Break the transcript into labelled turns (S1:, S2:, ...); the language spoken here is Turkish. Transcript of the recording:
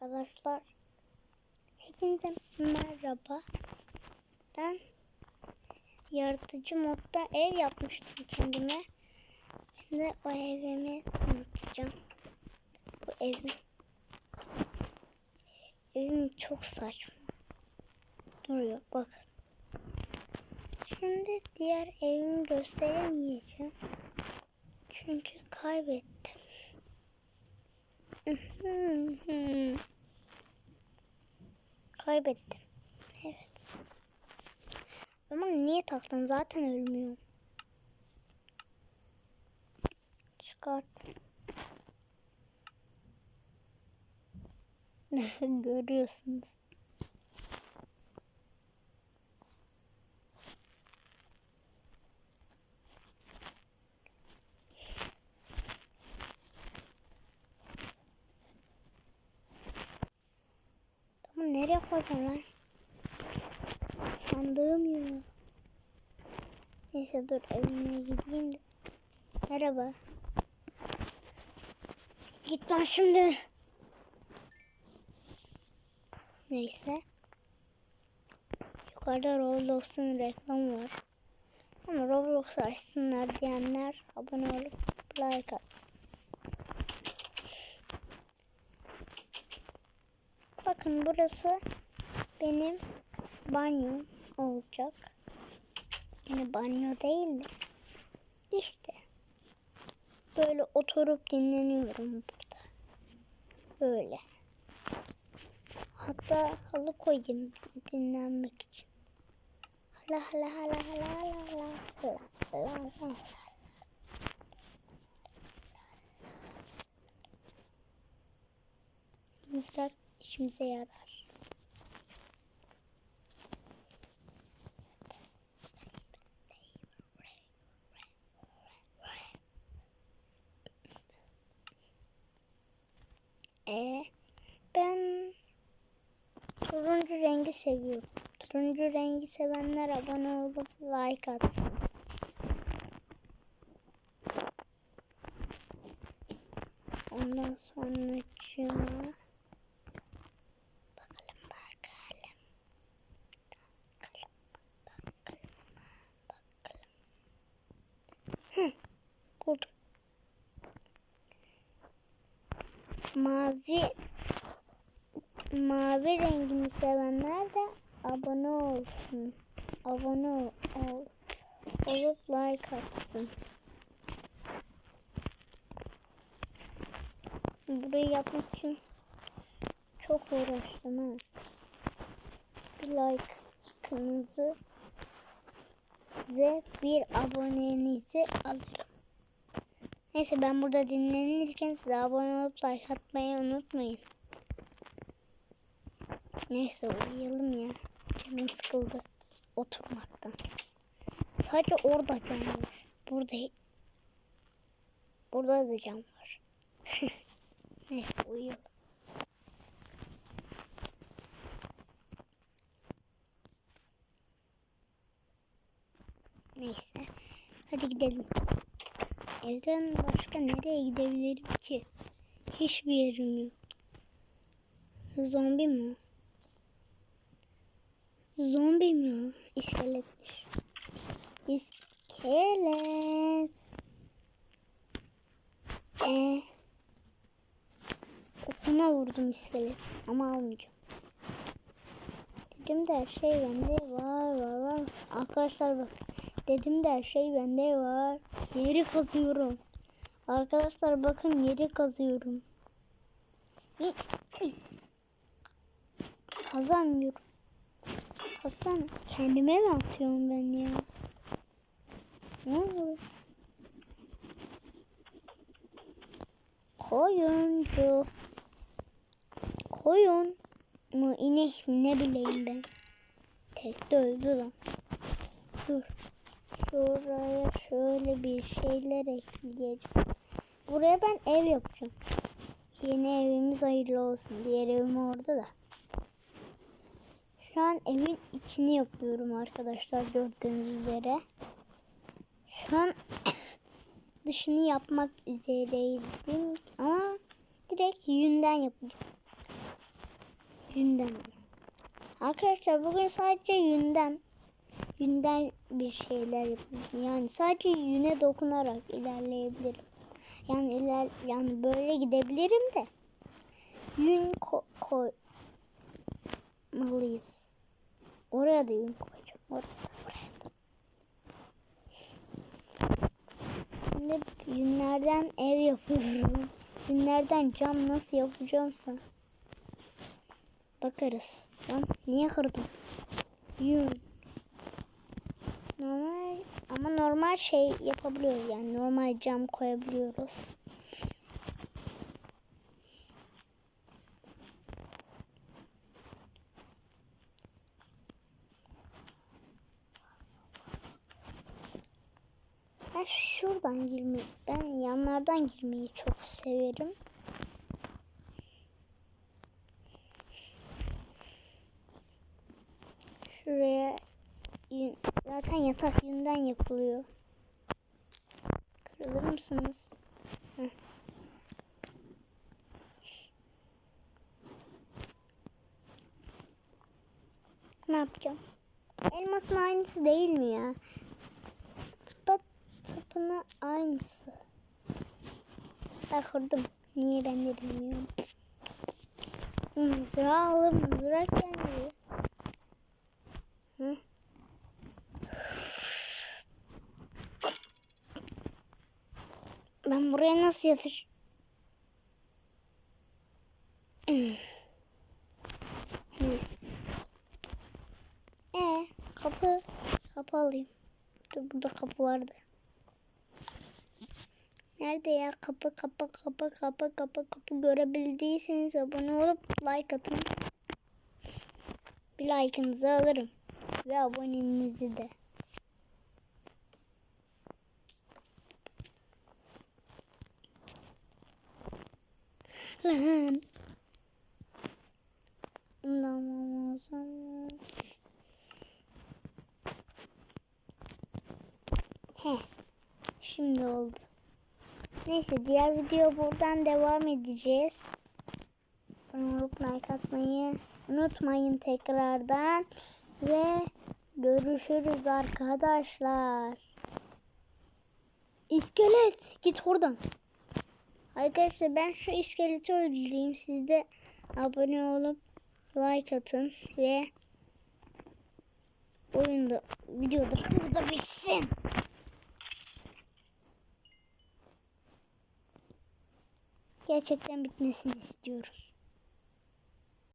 S1: Arkadaşlar hepinize merhaba. Ben yaratıcı modda ev yapmıştım kendime. Şimdi o evimi tanıtacağım. Bu evim evim çok saçma duruyor. Bakın. Şimdi diğer evimi gösteremeyeceğim. Çünkü kaybettim. Kaybettim. Evet. Ama niye taktım? Zaten ölmüyorum. Çıkart. Görüyorsunuz. Nereye koydun lan? Sandığım ya. Neyse dur evime gideyim de. Merhaba. Git lan şimdi. Neyse. Yukarıda Roblox'un reklamı var. Ama Roblox açsınlar diyenler abone olup like atsın. Bakın burası benim banyom olacak. Yani banyo değil de işte böyle oturup dinleniyorum burada. Böyle. Hatta halı koyayım dinlenmek için. Hala hala hala hala hala hala hala hala hala. Mızrak işimize yarar. E ben turuncu rengi seviyorum. Turuncu rengi sevenler abone olup like atsın. Mavi mavi rengini sevenler de abone olsun. Abone ol, ol olup like atsın. Burayı yapmak için çok uğraştım ha. Bir like'ınızı ve bir abonenizi alırım. Neyse ben burada dinlenirken size abone olup like atmayı unutmayın. Neyse uyuyalım ya. Canım sıkıldı oturmaktan. Sadece orada cam var. Burada burada da cam var. Neyse uyuyalım. Neyse. Hadi gidelim. Evden başka nereye gidebilirim ki? Hiçbir yerim yok. Zombi mi? Zombi mi? İskeletmiş. İskelet. Ee, Kafana vurdum iskelet ama almayacağım. Dedim de her şey bende var var var. Arkadaşlar bak. Dedim de şey bende var. Yeri kazıyorum. Arkadaşlar bakın yeri kazıyorum. Kazanmıyorum. Kazan. Kendime mi atıyorum ben ya? Ne oluyor? Koyuncu. Koyun mu inek mi ne bileyim ben. Tek de öldü lan. Dur. Şuraya şöyle bir şeyler ekleyeceğim. Buraya ben ev yapacağım. Yeni evimiz hayırlı olsun. Diğer evim orada da. Şu an evin içini yapıyorum arkadaşlar gördüğünüz üzere. Şu an dışını yapmak üzereydim ama direkt yünden yapacağım. Yünden. Arkadaşlar bugün sadece yünden yünden bir şeyler yapıyorum. Yani sadece yüne dokunarak ilerleyebilirim. Yani iler yani böyle gidebilirim de yün ko koymalıyız. Oraya da yün koyacağım. Oraya da, oraya da. Şimdi yünlerden ev yapıyorum. Yünlerden cam nasıl yapacağımsa. Bakarız. Lan niye kırdım? Yün. Normal ama normal şey yapabiliyoruz yani normal cam koyabiliyoruz. Ben şuradan girmeyi, ben yanlardan girmeyi çok severim. Şuraya yün- zaten yatak yünden yapılıyor. Kırılır mısınız? Ne yapacağım? Elmasın aynısı değil mi ya? Tıpa tıpına aynısı. Ben kırdım. Niye ben de bilmiyorum. Mızrağı alıp mızrak gelmiyor. Buraya nasıl yatır? Neyse. Ee, kapı. Kapı alayım. Dur burada kapı vardı. Nerede ya? Kapı kapı kapı kapı kapı kapı görebildiyseniz abone olup like atın. Bir like'ınızı alırım. Ve abonenizi de. Lan. Namazım. He. Şimdi oldu. Neyse diğer video buradan devam edeceğiz. Unutup like atmayı unutmayın tekrardan. Ve görüşürüz arkadaşlar. İskelet git oradan. Arkadaşlar ben şu iskeleti öldüreyim. Siz de abone olup like atın ve oyunda videoda hızlı bitsin. Gerçekten bitmesini istiyorum.